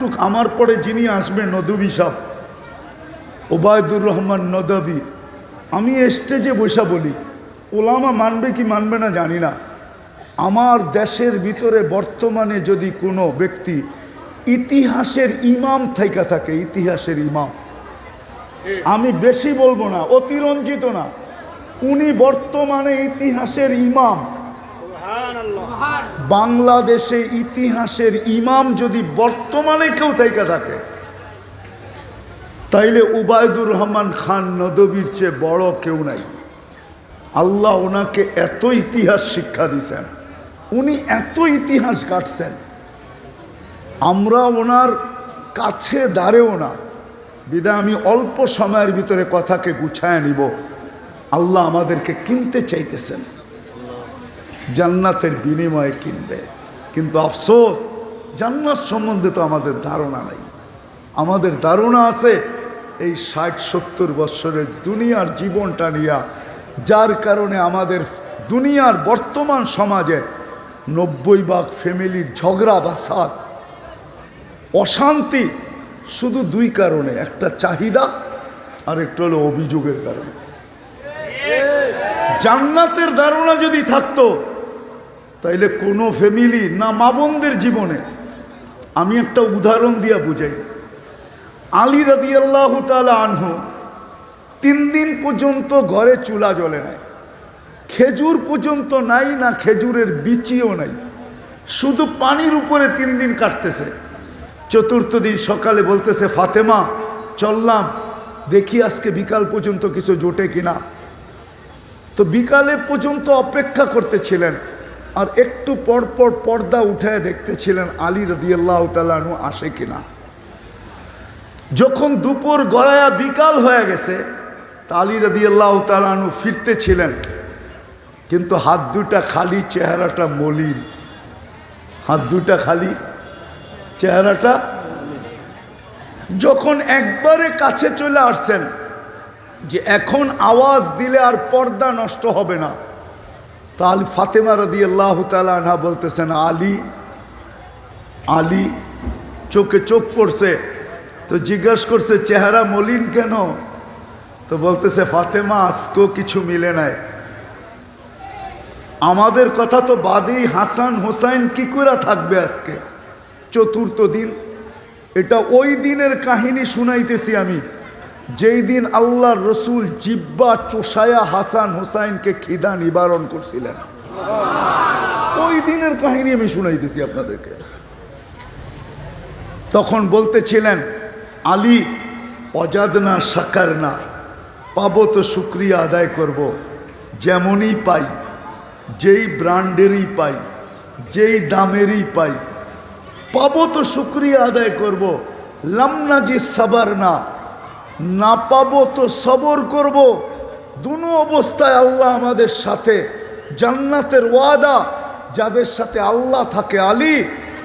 আমার পরে যিনি আসবেন নদবী সাহ। ওবায়দুর রহমান নদবী আমি স্টেজে বসা বলি, ওলামা মানবে কি মানবে না জানি না। আমার দেশের ভিতরে বর্তমানে যদি কোনো ব্যক্তি ইতিহাসের ইমাম থাইকা থাকে, ইতিহাসের ইমাম, আমি বেশি বলব না, অতিরঞ্জিত না। উনি বর্তমানে ইতিহাসের ইমাম। বাংলাদেশে ইতিহাসের ইমাম যদি বর্তমানে কেউ থাইকা থাকে, তাইলে উবায়দুর রহমান খান নদবীর চেয়ে বড় কেউ নাই। আল্লাহ ওনাকে এত ইতিহাস শিক্ষা দিছেন, উনি এত ইতিহাস কাটছেন। আমরা ওনার কাছে দাঁড়েও না। বিদা আমি অল্প সময়ের ভিতরে কথাকে গুছায় নিব। আল্লাহ আমাদেরকে কিনতে চাইতেছেন। জান্নাতের বিনিময়ে কিনবে। কিন্তু আফসোস, জান্নাত সম্বন্ধে তো আমাদের ধারণা নাই। আমাদের ধারণা আছে এই ষাট, সত্তর বৎসরের দুনিয়ার জীবনটা নিয়া, যার কারণে আমাদের দুনিয়ার বর্তমান সমাজে নব্বই ভাগ ফ্যামিলির ঝগড়া, বাসাদ, অশান্তি শুধু দুই কারণে, একটা চাহিদা আর একটা হলো অভিযোগের কারণে। জান্নাতের ধারণা যদি থাকতো তাইলে কোনো ফ্যামিলি না মা বোনদের জীবনে আমি একটা উদাহরণ দিয়া বুঝাই। আলী রাদি আল্লাহ আনহ তিন দিন পর্যন্ত ঘরে চুলা জ্বলে নাই। খেজুর পর্যন্ত নাই, না খেজুরের বিচিও নাই। শুধু পানির উপরে তিন দিন কাটতেছে। চতুর্থ দিন সকালে বলতেছে, ফাতেমা, চললাম। দেখি আজকে বিকাল পর্যন্ত কিছু জোটে কিনা। তো বিকালে পর্যন্ত অপেক্ষা করতেছিলেন। আর একটু পর পর পর্দা উঠায় দেখতেছিলেন আলী রদিয়াল্লাহ তালু আসে কিনা। যখন দুপুর গড়ায়া বিকাল হয়ে গেছে, তা আলী রদিয়াল্লাহ তালানু ফিরতেছিলেন, কিন্তু হাত দুটা খালি, চেহারাটা মলিন। হাত দুটা খালি, চেহারাটা যখন একবারে কাছে চলে আসছেন, যে এখন আওয়াজ দিলে আর পর্দা নষ্ট হবে না। তাহলে ফাতেমা রদি আল্লাহ তালা বলতেছেন, আলী আলী, চোখে চোখ পড়ছে, তো জিজ্ঞাসা করছে, চেহারা মলিন কেন? তো বলতেছে, ফাতেমা, আজকেও কিছু মিলে নাই। আমাদের কথা তো বাদেই হাসান হোসাইন কি করে থাকবে আজকে? চতুর্থ দিন। এটা ওই দিনের কাহিনী শুনাইতেছি আমি। যেই দিন আল্লাহ রসুল জিব্বা চোষায়া হাসান হোসাইনকে খিদা নিবারণ করছিলেন ওই দিনের কাহিনী আমি শুনাইতেছি আপনাদেরকে তখন বলতেছিলেন, আলী অজাদ না সাকার না পাবো তো শুক্রিয়া আদায় করব। যেমনই পাই, যেই ব্র্যান্ডেরই পাই, যেই দামেরই পাই, পাবো তো শুক্রিয়া আদায় করব। লামনা যে সাবার না না পাবো তো সবর করব। দুনো অবস্থায় আল্লাহ আমাদের সাথে। জান্নাতের ওয়াদা, যাদের সাথে আল্লাহ থাকে আলী,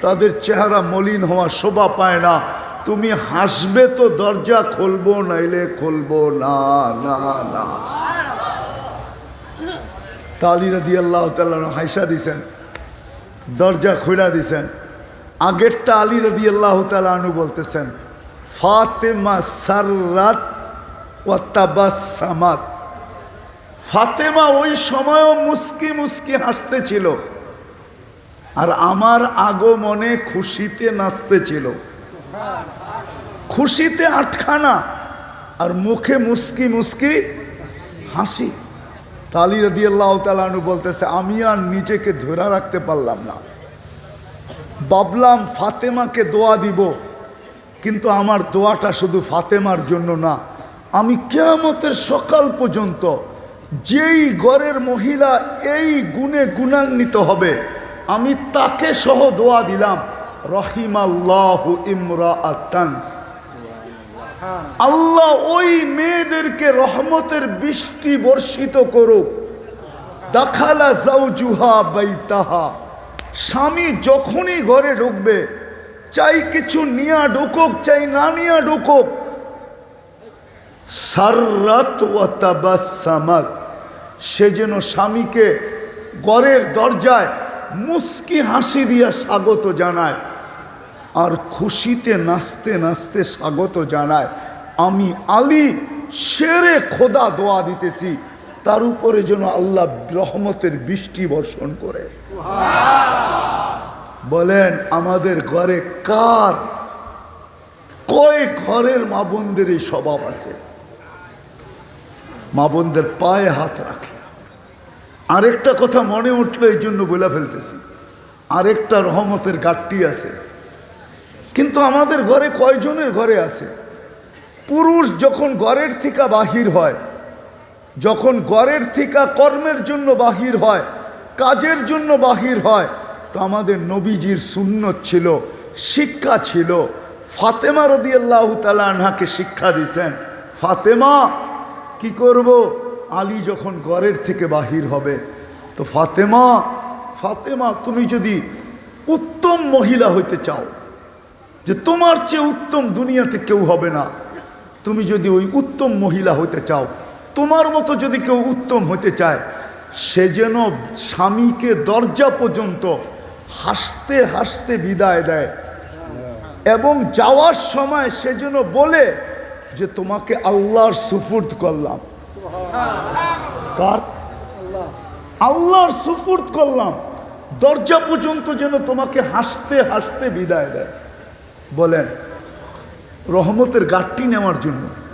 তাদের চেহারা মলিন হওয়া শোভা পায় না। তুমি হাসবে তো দরজা খুলবো, নাইলে খুলবো না না না। তালি রাদি আল্লাহ তাল্লাহ হাইসা দিছেন, দরজা খুলা দিছেন। আগেরটা আলী রাদি আল্লাহ তালু বলতেছেন ফাতেমা সাররাত ও তাবাসামাত। ফাতেমা ওই সময়ও মুস্কি মুস্কি হাসতেছিল আর আমার আগমনে খুশিতে নাচতেছিল। খুশিতে আটখানা আর মুখে মুস্কি মুস্কি হাসি। তালি রদি আল্লাহ তালু বলতেছে, আমি আর নিজেকে ধরে রাখতে পারলাম না। বাবলাম ফাতেমাকে দোয়া দিব। কিন্তু আমার দোয়াটা শুধু ফাতেমার জন্য না, আমি কেয়ামতের সকাল পর্যন্ত যেই ঘরের মহিলা এই গুণে গুণান্বিত হবে, আমি তাকে সহ দোয়া দিলাম, রহিমাল্লাহ ইমরা আত্মান আল্লাহ ওই মেয়েদেরকে রহমতের বৃষ্টি বর্ষিত করুক। দাখালা জাউজুহা বাইতাহা। স্বামী যখনই ঘরে ঢুকবে চাই কিছু নিয়া ঢুকুক, চাই না নিয়া ঢুকুক। সে যেন স্বামীকে ঘরের দরজায় মুস্কি হাসি দিয়া স্বাগত জানায়, আর খুশিতে নাচতে নাচতে স্বাগত জানায়, আমি আলী সেরে খোদা দোয়া দিতেছি, তার উপরে যেন আল্লাহ রহমতের বৃষ্টি বর্ষণ করে। বলেন, আমাদের ঘরে কার? কয় ঘরের মা বোনদের এই স্বভাব আছে? মা বোনদের পায়ে হাত রাখে। আরেকটা কথা মনে উঠল, এই জন্য বলে ফেলতেছি। আরেকটা রহমতের গাঠটি আছে। কিন্তু আমাদের ঘরে কয়জনের ঘরে আছে? পুরুষ যখন ঘরের থেকে বাহির হয়, যখন ঘরের থেকে কর্মের জন্য বাহির হয়, কাজের জন্য বাহির হয় তো আমাদের নবীজির সুন্নত ছিল, শিক্ষা ছিল। ফাতেমা রদি আল্লাহ আনহাকে শিক্ষা দিছেন, ফাতেমা, কি করব? আলী যখন ঘরের থেকে বাহির হবে। তো ফাতেমা ফাতেমা, তুমি যদি উত্তম মহিলা হইতে চাও, যে তোমার চেয়ে উত্তম দুনিয়াতে কেউ হবে না, তুমি যদি ওই উত্তম মহিলা হতে চাও, তোমার মতো যদি কেউ উত্তম হতে চায়, সে যেন স্বামীকে দরজা পর্যন্ত হাসতে হাসতে বিদায় দেয়। এবং যাওয়ার সময় সে যেন বলে যে, তোমাকে আল্লাহর সুফুর্দ করলাম। কার? আল্লাহর সুফুর্দ করলাম। দরজা পর্যন্ত যেন তোমাকে হাসতে হাসতে বিদায় দেয়। বলেন, রহমতের গাঠটি নেওয়ার জন্য।